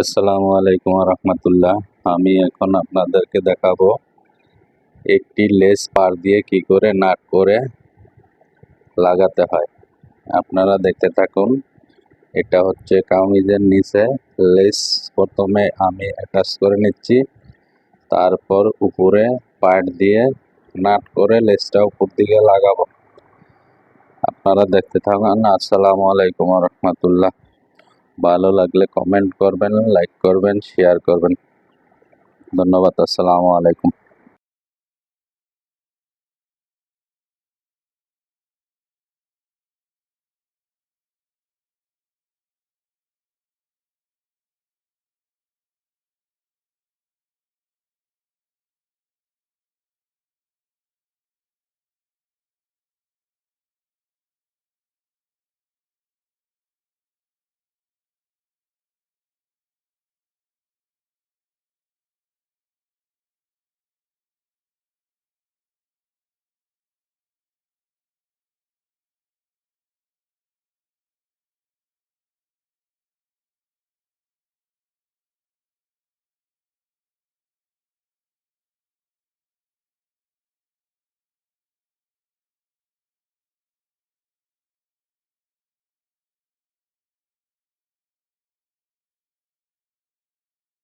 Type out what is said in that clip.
আসসালামু আলাইকুম রহমতুল্লাহ আমি এখন আপনাদেরকে দেখাবো একটি লেস পার দিয়ে কি করে নাট করে লাগাতে হয়। আপনারা দেখতে থাকুন, এটা হচ্ছে কামিজের নিচে লেস। প্রথমে আমি অ্যাটাচ করে নিচ্ছি, তারপর উপরে পার্ট দিয়ে নাট করে লেসটা উপর দিকে লাগাবো। আপনারা দেখতে থাকুন, আসসালামু আলাইকুম রহমতুল্লাহ ভালো লাগলে কমেন্ট করবেন লাইক করবেন শেয়ার করবেন। ধন্যবাদ আসসালামু আলাইকুম।